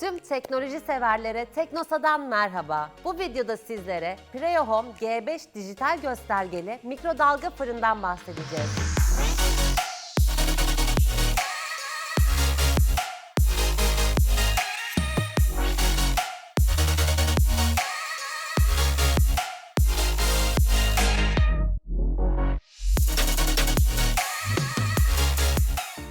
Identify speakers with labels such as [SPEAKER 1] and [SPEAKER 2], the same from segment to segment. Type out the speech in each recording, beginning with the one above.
[SPEAKER 1] Tüm teknoloji severlere Teknosa'dan merhaba. Bu videoda sizlere Preo Home G5 dijital göstergeli mikrodalga fırından bahsedeceğiz.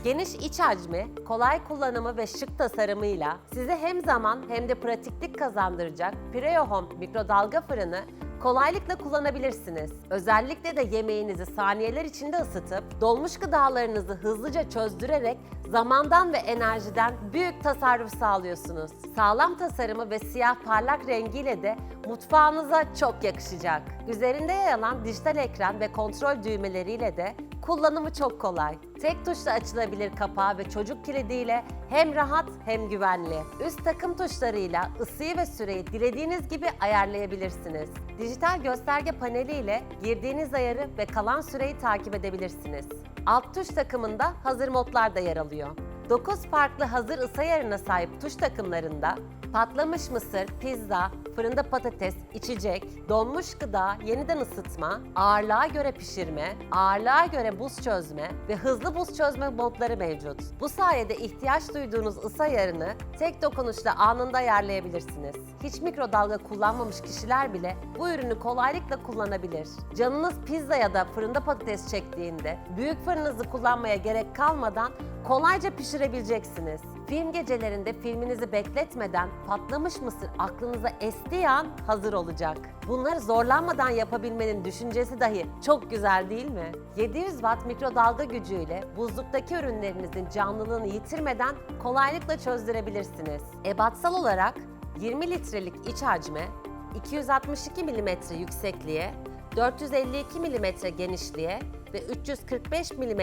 [SPEAKER 1] Geniş iç hacmi, kolay kullanımı ve şık tasarımıyla size hem zaman hem de pratiklik kazandıracak Preo Home mikrodalga fırını kolaylıkla kullanabilirsiniz. Özellikle de yemeğinizi saniyeler içinde ısıtıp dolmuş gıdalarınızı hızlıca çözdürerek zamandan ve enerjiden büyük tasarruf sağlıyorsunuz. Sağlam tasarımı ve siyah parlak rengiyle de mutfağınıza çok yakışacak. Üzerinde yer alan dijital ekran ve kontrol düğmeleriyle de Kullanımı çok kolay. Tek tuşla açılabilir kapağı ve çocuk kilidiyle hem rahat hem güvenli. Üst takım tuşlarıyla ısıyı ve süreyi dilediğiniz gibi ayarlayabilirsiniz. Dijital gösterge paneliyle girdiğiniz ayarı ve kalan süreyi takip edebilirsiniz. Alt tuş takımında hazır modlar da yer alıyor. 9 farklı hazır ısı ayarına sahip tuş takımlarında patlamış mısır, pizza, fırında patates, içecek, donmuş gıda, yeniden ısıtma, ağırlığa göre pişirme, ağırlığa göre buz çözme ve hızlı buz çözme modları mevcut. Bu sayede ihtiyaç duyduğunuz ısı ayarını tek dokunuşla anında ayarlayabilirsiniz. Hiç mikrodalga kullanmamış kişiler bile bu ürünü kolaylıkla kullanabilir. Canınız pizza ya da fırında patates çektiğinde büyük fırınınızı kullanmaya gerek kalmadan kolayca pişirebileceksiniz. Film gecelerinde filminizi bekletmeden patlamış mısır aklınıza estiği an hazır olacak. Bunları zorlanmadan yapabilmenin düşüncesi dahi çok güzel değil mi? 700 watt mikrodalga gücüyle buzluktaki ürünlerinizin canlılığını yitirmeden kolaylıkla çözdürebilirsiniz. Ebatsal olarak 20 litrelik iç hacme, 262 mm yüksekliğe, 452 mm genişliğe ve 345 mm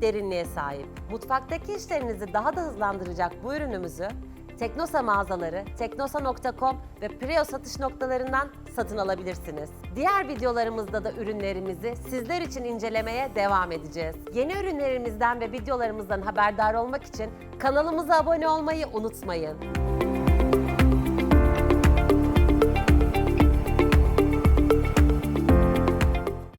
[SPEAKER 1] derinliğe sahip. Mutfaktaki işlerinizi daha da hızlandıracak bu ürünümüzü Teknosa mağazaları, teknosa.com ve Prio satış noktalarından satın alabilirsiniz. Diğer videolarımızda da ürünlerimizi sizler için incelemeye devam edeceğiz. Yeni ürünlerimizden ve videolarımızdan haberdar olmak için kanalımıza abone olmayı unutmayın.